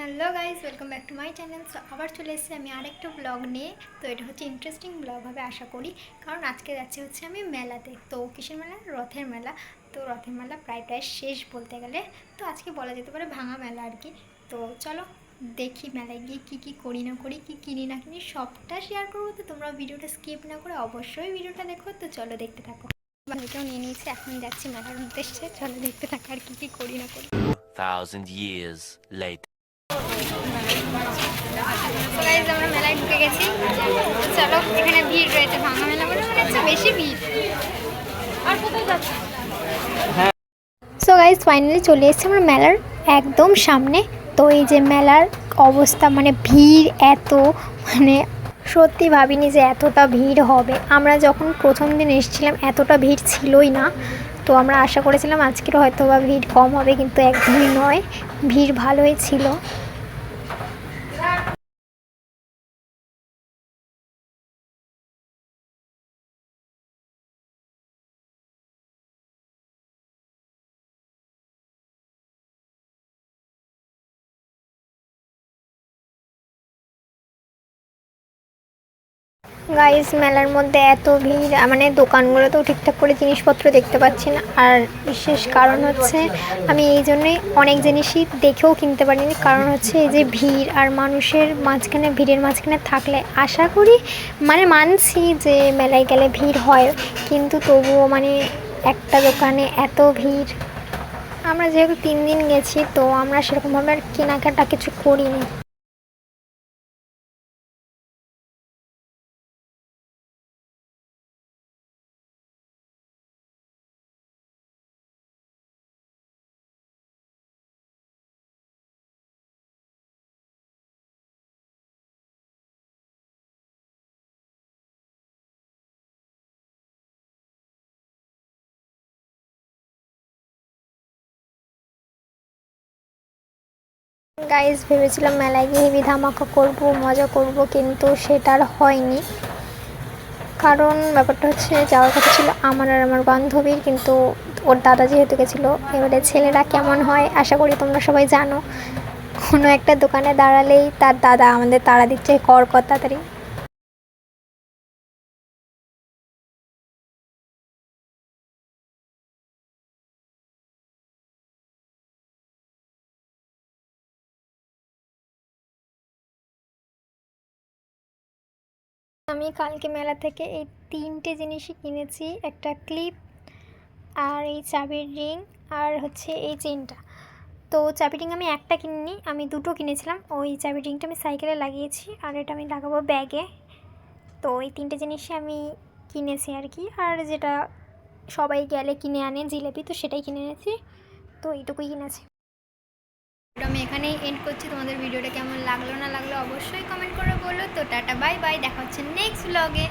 Hello guys welcome back to my channel. So, আবার চলে এসেছি আমি আরেকটা ব্লগ নিয়ে। তো এটা হচ্ছে ইন্টারেস্টিং ব্লগ হবে আশা করি। কারণ আজকে যাচ্ছি হচ্ছে আমি মেলাতে। তো কিসের মেলা? রথের মেলা। তো রথের মেলা প্রায় প্রায় শেষ বলতে গেলে। তো আজকে বলা যেতে পারে ভাঙা মেলা আর কি। তো চলো, দেখি মেলায় গিয়ে কী কী করি না করি, কী কিনি না কিনি, সবটা শেয়ার করব। তো তোমরা ভিডিওটা স্কিপ না করে অবশ্যই ভিডিওটা দেখো। তো চলো দেখতে থাকো। এটাও নিয়ে নিয়েছি, এখন যাচ্ছি মেলার উদ্দেশ্যে। চলো দেখতে থাকো আর কী কী করি না করি। Thousand years later. তো গাইজ আমরা মেলায় ঢুকে গেছি। চলো এখানে ভিড় রয়েছে ভাঙা মেলা বলে মনে হচ্ছে বেশি ভিড়। আর কোথায় যাচ্ছে? সো গাইজ ফাইনালি চলে এসেছি আমরা মেলার একদম সামনে। তো এই যে মেলার অবস্থা মানে ভিড় এত মানে সত্যি ভাবিনি যে এতটা ভিড় হবে। আমরা যখন প্রথম দিন এসেছিলাম এতটা ভিড় ছিলই না। তো আমরা আশা করেছিলাম আজকের হয়তো বা ভিড় কম হবে, কিন্তু একদমই নয়, ভিড় ভালোই ছিল। গাইস মেলার মধ্যে এত ভিড় মানে দোকানগুলোতেও ঠিকঠাক করে জিনিসপত্র দেখতে পাচ্ছি না। আর বিশেষ কারণ হচ্ছে, আমি এই জন্যই অনেক জিনিসই দেখেও কিনতে পারিনি। কারণ হচ্ছে এই যে ভিড় আর মানুষের মাঝখানে, ভিড়ের মাঝখানে থাকলে আশা করি মানে মানছি যে মেলায় গেলে ভিড় হয়। কিন্তু তবুও মানে একটা দোকানে এত ভিড়। আমরা যেহেতু তিন দিন গেছি, তো আমরা সেরকমভাবে আর কেনাকাটা কিছু করিনি। গাইজ ভেবেছিলাম মেলায় গিয়ে হেবি ধামাকা করব, মজা করব, কিন্তু সেটা আর হয়নি। কারণ ব্যাপারটা হচ্ছে, যাওয়ার কথা ছিল আমার আর আমার বান্ধবীর, কিন্তু ওর দাদা যেহেতু গেছিল, এবারে ছেলেরা কেমন হয় আশা করি তোমরা সবাই জানো। কোনো একটা দোকানে দাঁড়ালেই তার দাদা আমাদের তাড়া দিচ্ছে, কর কর তাড়াতাড়ি। আমি কালকে মেলা থেকে এই তিনটে জিনিসই কিনেছি, একটা ক্লিপ আর এই চাবির রিং আর হচ্ছে এই চেনটা। তো চাবি রিং আমি একটা কিনিনি, আমি দুটো কিনেছিলাম। ওই চাবি রিংটা আমি সাইকেলে লাগিয়েছি আর এটা আমি লাগাবো ব্যাগে। তো এই তিনটে জিনিসই আমি কিনেছি আর কি। আর যেটা সবাই গেলে কিনে আনে জিলেপি, তো সেটাই কিনে এনেছি। তো এইটুকুই কিনেছি। আমি এখানেই এন্ড করছি। তোমাদের ভিডিওটা কেমন লাগল না লাগল অবশ্যই কমেন্ট করে বলো। তো টাটা বাই বাই দেখা হচ্ছে নেক্সট ব্লগে